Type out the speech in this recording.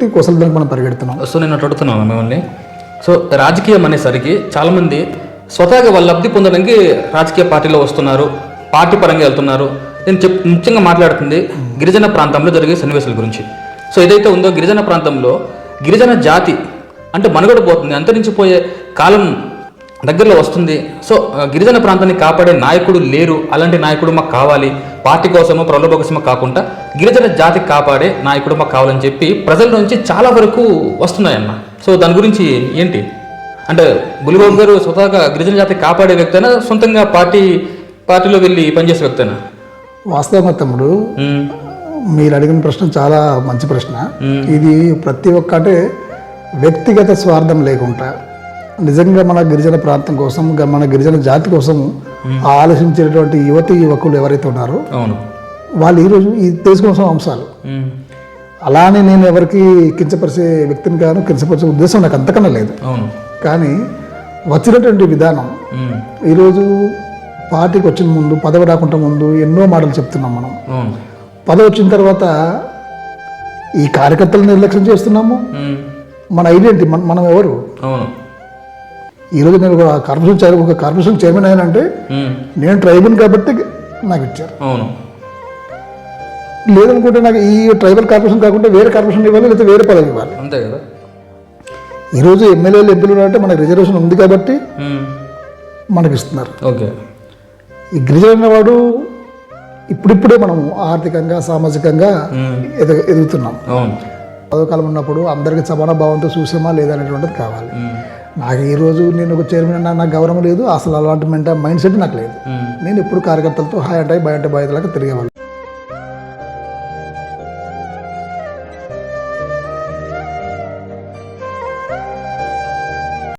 పెట్టి కొసలదానికి మనం పరిగెడుతున్నాం? సో నేను ఒకటి అడుగుతున్నాను మిమ్మల్ని. సో రాజకీయం అనేసరికి చాలామంది స్వతహాగా వాళ్ళు లబ్ధి పొందడానికి రాజకీయ పార్టీలో వస్తున్నారు పార్టీ పరంగా వెళ్తున్నారు. నేను చెప్ ముఖ్యంగా మాట్లాడుతుంది గిరిజన ప్రాంతంలో జరిగే సన్నివేశాల గురించి. సో ఏదైతే ఉందో గిరిజన ప్రాంతంలో గిరిజన జాతి అంటే మనుగడ పోతుంది. అంతరించిపోయే కాలం దగ్గరలో వస్తుంది. సో గిరిజన ప్రాంతాన్ని కాపాడే నాయకుడు లేరు. అలాంటి నాయకుడు మాకు కావాలి. పార్టీ కోసమో ప్రలోభ కోసమో కాకుండా గిరిజన జాతి కాపాడే నాయకుడు మాకు కావాలని చెప్పి ప్రజల నుంచి చాలా వరకు వస్తున్నాయన్న. సో దాని గురించి ఏంటి? అంటే బులిబాబు గారు స్వతహాగా గిరిజన జాతి కాపాడే వ్యక్తేనా? సొంతంగా పార్టీ పార్టీలో వెళ్ళి పనిచేసే వ్యక్తేనా? వాస్తవంగా తమ్ముడు? మీరు అడిగిన ప్రశ్న చాలా మంచి ప్రశ్న. ఇది ప్రతి ఒక్క అంటే వ్యక్తిగత స్వార్థం లేకుండా నిజంగా మన గిరిజన ప్రాంతం కోసం మన గిరిజన జాతి కోసం ఆలోచించేటువంటి యువతి యువకులు ఎవరైతే ఉన్నారో వాళ్ళు ఈరోజు ఈ తెలుసుకోవాల్సిన అంశాలు. అలానే నేను ఎవరికి కించపరిచే వ్యక్తిని కాను కించపరిచే ఉద్దేశం నాకు అంతకన్నా లేదు. కానీ వచ్చినటువంటి విధానం ఈరోజు పార్టీకి వచ్చిన ముందు పదవి రాకుండా ముందు ఎన్నో మాటలు చెప్తున్నాం మనం. పదవి వచ్చిన తర్వాత ఈ కార్యకర్తలను నిర్లక్ష్యం చేస్తున్నాము. మన ఐడెంటిటీ మన ఎవరు? ఈరోజు నేను ఒక కార్పొరేషన్ చైర్ ఒక కార్పొరేషన్ చైర్మన్ ఉమ్, నేను ట్రైబల్ కాబట్టి నాకు ఇచ్చారు. అవును. లేదనుకుంటే నాకు ఈ ట్రైబల్ కార్పొరేషన్ కాకుండా వేరే కార్పొరేషన్ ఇవ్వాలి లేకపోతే వేరే పదవి ఇవ్వాలి. అంతే కదా. ఈరోజు ఎమ్మెల్యేలు ఎంపీలు అంటే మనకు రిజర్వేషన్ ఉంది కాబట్టి మనకి ఇస్తున్నారు. ఓకే. ఈ గిరిజన వాడు ఇప్పుడిప్పుడే మనం ఆర్థికంగా సామాజికంగా ఎద ఎదుగుతున్నాం. అవును. పదవకాలం ఉన్నప్పుడు అందరికీ సమాన భావంతో చూసామా లేదా అనేటువంటిది కావాలి. నాకు ఈ రోజు నేను ఒక చైర్మన్ అన్నా నాకు గౌరవం లేదు అసలు అలాంటి మైండ్ సెట్ నాకు లేదు. నేను ఎప్పుడు కార్యకర్తలతో హాయ్ అంటే బాయ్ అంటే తిరిగేవాళ్ళు.